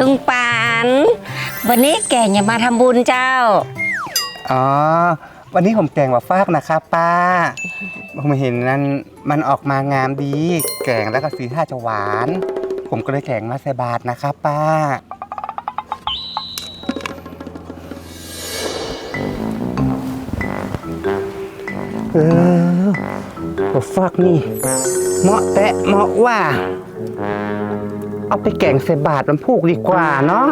ลุงปาน วันนี้แก่อย่ามาทำบุญเจ้า อ๋อ วันนี้ผมแกงว่าฟากนะครับป้า ผมเห็นนั้นมันออกมางามดี แกงแล้วก็สีท่าจะหวาน ผมก็เลยแกงมาใส่บาทนะครับป้า เออว่าฟากนี่ เหมาะแตะเหมาะว่า เอาไปแกงใส่บาทมันผูกดีกว่าเนาะ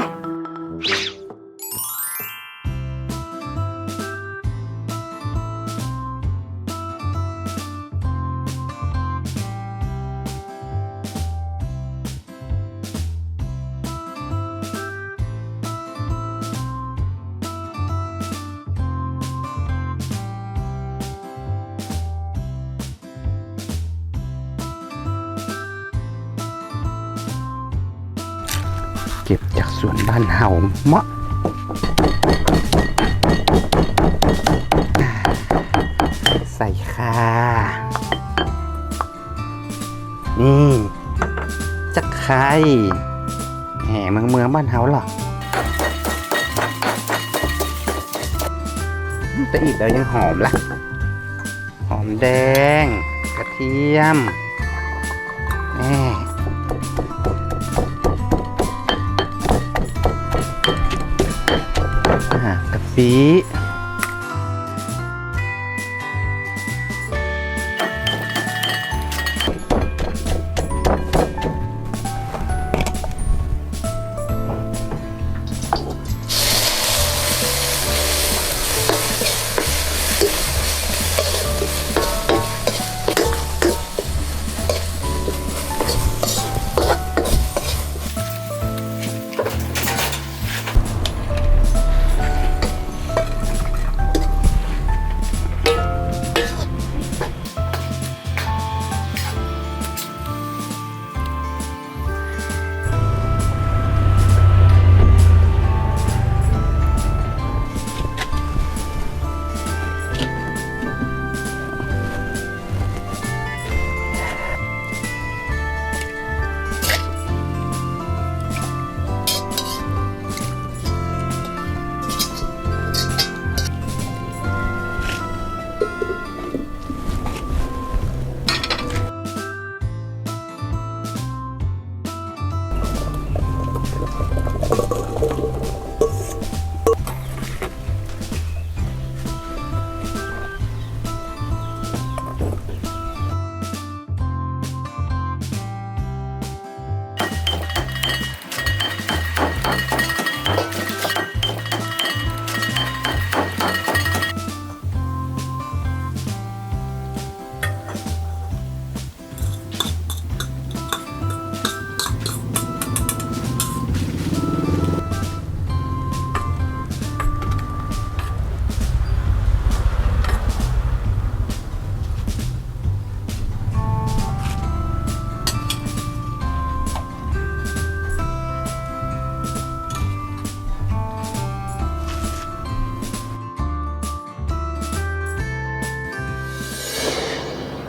สวนบ้านเฮาเมาะใส่ค่ะ นี่จะไข่แหมเมืองเมืองบ้านเฮาหรอแต่อีกแล้วยังหอมละหอมแดง กระเทียม ปี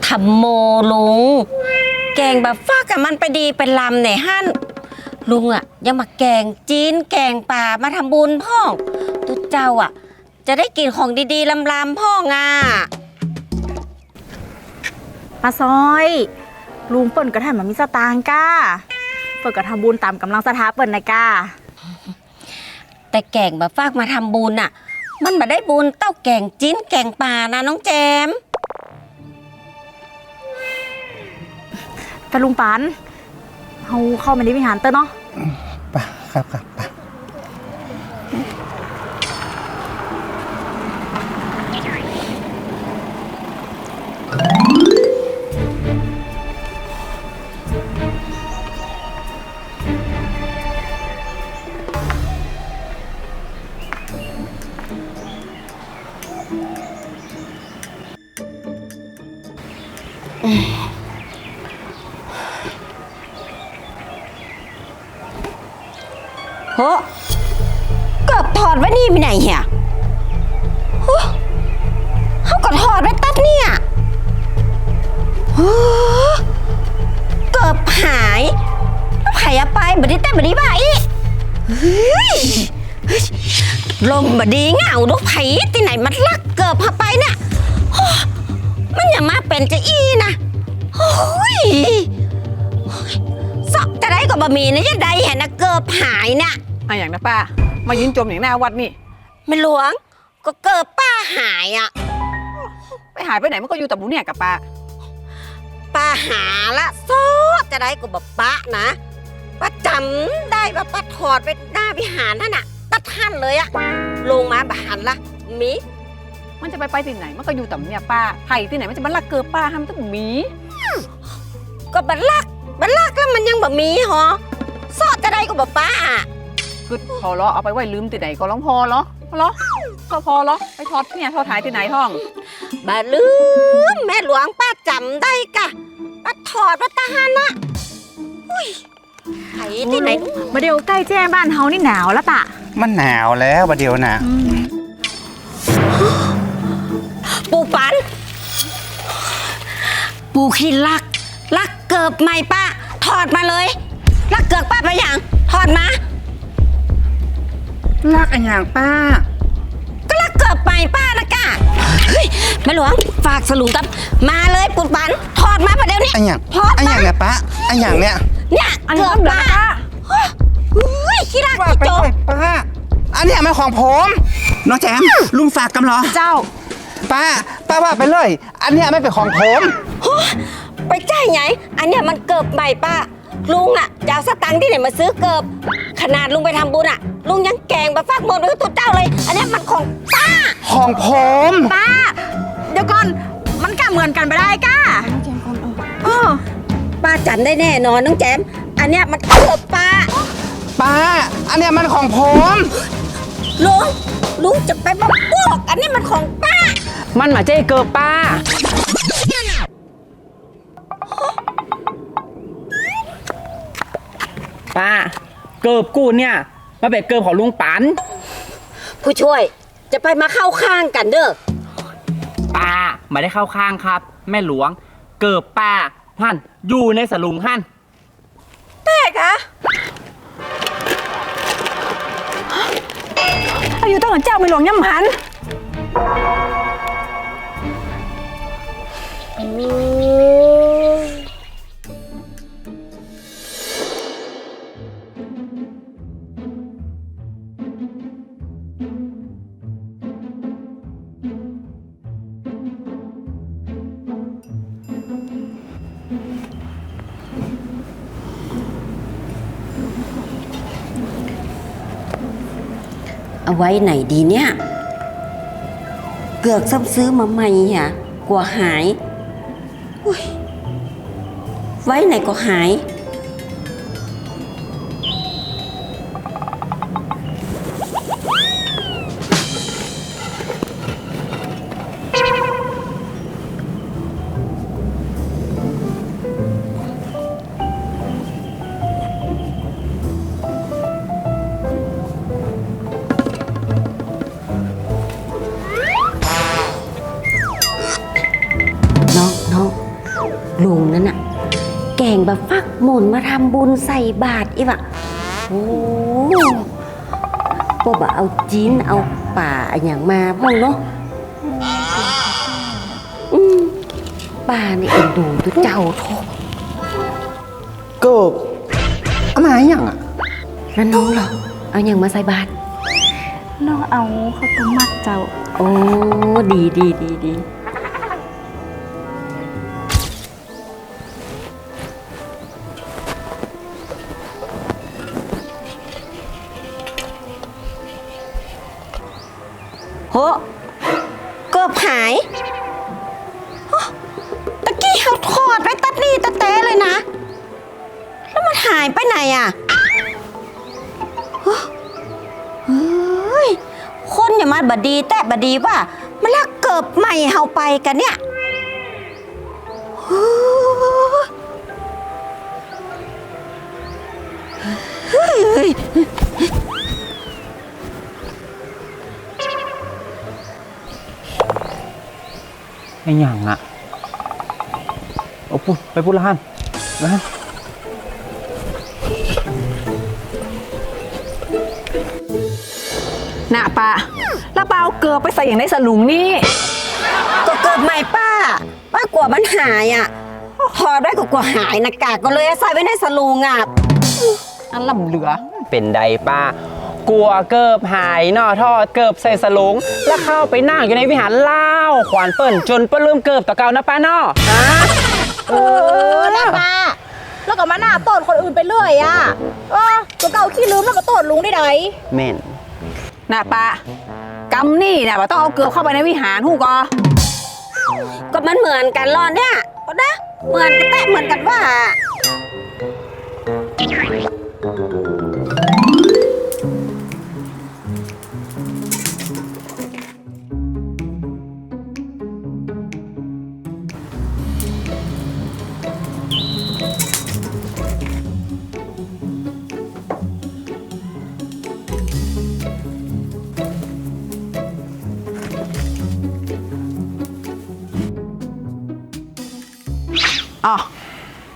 ทำโมลุง แกงแบบฟ้ากับมันไปดีเป็นลำเนี่ยฮั่นลุงอะยังมาแกงจีนแกงป่ามาทำบุญพ่องตุเจ้าอะจะได้กินของดีๆลำๆพ่องอะปลาซอย ลุงเปิ่นกระถางมันมีสตางค์ก้า เปิ่นกระทำบุญตามกำลังสถาเปิ่นนะก้า แต่แกงแบบฟากมาทำบุญอะมันมาได้บุญเต้าแกงจีนแกงป่านะน้องแจม แต่ลุงปันเขาเข้ามาในวิหารเตอเนาะไปะครับครับไปะโหเกือบถอดไว้นี่มีไหนเหียเขาก็ถอดไว้ตัดเนี่ยเกือบหายแล้วไผ่เอาไปบัดนี้แต่บัดนี้บ่าอีลมบดีเงาดูไผที่ไหนมันลักเกิบพาไปเนี่ยมันอย่ามาเป็นจะอีนะโอ้ยสอกจะได้ก็บะหมี่นะจะได้เห็นนะเกิบหายเนี่ย อะอย่างนะป้า มายืนจมอย่างหน้าวัดนี่ ไม่หลวง ก็เกิบป้าหายอะ ไปหายไปไหนมันก็อยู่แต่หมูเนี่ยกับป้า ป้าหาละซอจะได้ก็บอกป้านะป้าจำได้ว่าป้าถอดไปหน้าวิหารนั่นน่ะป้าท่านเลยอะลงมาบหันละมี มันจะไปไปที่ไหนมันก็อยู่แต่หมูเนี่ยป้าไผ่ที่ไหนมันจะมาลักเกิดป้าห้ามนต้องหมี ก็บันลักบันลักแล้วมันยังแบบมีหรอซอจะได้ก็บอกป้าอะ กึดพอล้อเอาไปไว้ลืมที่ไหนก็ร้องพอล้อล้อก็พอล้อไปทอดเนี่ยทอดหายที่ไหนห้องบาลืมแม่หลวงป้าจำได้กะป้าถอดป้าตาหันนะอุ้ยไผที่ไหนมาเดียวใกล้แจ้บ้านเฮานี่หนาวแล้วตะมันหนาวแล้วประเดี๋ยวนะปูปัน ปูขี้ลัก ลักเกิบใหม่ป้าถอดมาเลย ลักเกิบป้าไปอย่างถอดมา ลักอันอย่างป้า ก็ลักเกิบใหม่ป้านะกะเฮ้ยแม่หลวงฝากสลุงกับ มาเลยปูปันถอดมาประเดี๋ยวนี้อันอย่างถอดอันอมาย่างเนี่ยป้าอันอย่างเนี่ยเนี่ยอันนี้เกิบต้องเดินป้าป้าเฮ้ยขี้ลักว่าขี้ไปโจเลยป้า อันเนี้ยมันของผมน้องแจมลุงฝากกำเหรอเจ้า ป้า ป้าว่าไปเลย อันเนี้ยไม่เป็นของผมไปจ่ายไง อันเนี้ยมันเกิบใหม่ป้า ลุงอะจะเอาสตังค์ที่ไหนมาซื้อเกิบ ขนาดลุงไปทำบุญอะลุงยังแกงมาฝากหมดเลยตัวเจ้าเลย อันเนี้ยมันของป้าของผมป้า เดี๋ยวก่อน มันกะเหมือนกันไปได้ก้าเออป้าจำได้แน่นอนน้องแจม อันเนี้ยมันเกิบป้า ป้า อันเนี้ยมันของผม ลุงลุงจะไปบอกบอกอันนี้มันของป้า มันมาเจ๊เกิดป้า ป้า เกิบกูเนี่ยมาเป็นเกิบของลุงปันผู้ช่วยจะไปมาเข้าข้างกันเด้อป้าไม่ได้เข้าข้างครับ แม่หลวง เกิบป้าฮั่นอยู่ในสลุงฮั่นอายุต้องกับเจ้าไม่หลวงย่ำหัน เอาไว้ไหนดีเนี่ย เกือกซ้ำซื้อมาใหม่อะกลัวหายอุ้ยไว้ไหนก็หาย งแบบฟักหมุนมาทำบุญใส่บาตรอีวะโอ้พวกแบบเอาจีนเอาป่าอะอย่างมาพ่องเนาะอืมป่านี่เอ็นดูตัวเจ้าโทเกิบเอามาอย่างอะนั่นน้องเหรอ เอาอย่างมาใส่บาตรน้องเอาข้าวต้มมัดเจ้า โอ้ ดีดีดีดี โหเกือบหายโอ้ตะกี้เขาถอดไปตัดนี่ตะเตะเลยนะ แล้วมันหายไปไหนอะโอ้เฮ้ยคนอย่ามาบดีแต่บดีว่ามันลักเกิบใหม่เฮาไปกันเนี่ยโอ้ยเฮ้ย ไอ้หยังอะโอ้พูดไปพูดละฮั่นละฮั่นน่ะป้าแล้วป้าเอาเกลือไปใส่อย่างในสลุงนี่ ก็เกิดใหม่ป้า ป้ากลัวมันหายอะพอได้ก็กลัวหายนะกะก็เลยเอาใส่ไว้ในสลูงอะอันลำเหลือ เป็นใดป้า กลัวเกิบหายนอทอดเกิบใส่สลุง แล้วเข้าไปนั่งอยู่ในวิหารเล่าขวานเปิ้นจนเปิ้นลืมเกิบตะเกานะป้าเนอเออนะป้าแล้วก็มาหน้าโตดคนอื่นไปเรื่อยอะเออตัวเก่าขี้ลืมแล้วมาโตดลุงได้ไดเม่นน่ะป้ากำนี่น่ะป้าต้องเอาเกลือเข้าไปในวิหารหูกอก็มันเหมือนกันรอนเนี่ยก็นะเหมือนกันแต่เหมือนกันว่า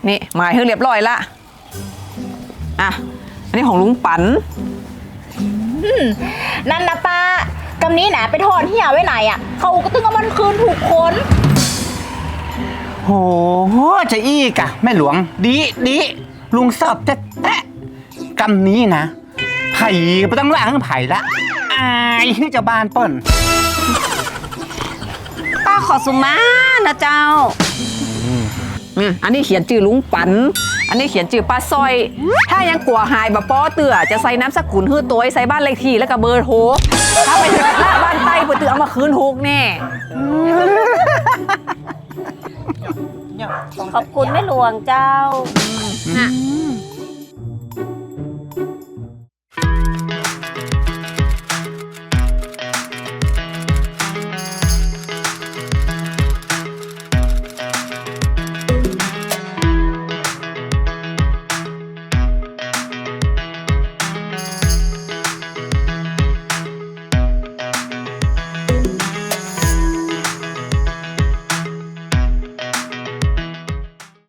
นี่หมายให้เรียบร้อยละอะ อันนี้ของลุงปันนั่นนะป้ากำนี้นะไปทอนเหี่ยไว้ไหนอะ เขาก็ตึงเอามันคืนถูกคน โหจะอีกอะแม่หลวง ดีดีลุงสอบจะแตะกำนี้นะ ไผ่ไม่ต้องล่างไผ่ละ อายที่จะบานเปิ้นป้าขอสุมานะเจ้า อืมอันนี้เขียนชื่อลุงปัน อันนี้เขียนชื่อป้าสร้อย ถ้ายังกลัวหายบะป้อเตือจะใส่น้ำสกุลฮื้อตัวใส่บ้านเลขที่แล้วก็เบอร์โทรถ้าไปเถิดละบ้านใต้เปิดตือเอามาคืนถูกแน่ขอบคุณแม่หลวงเจ้า น่ะ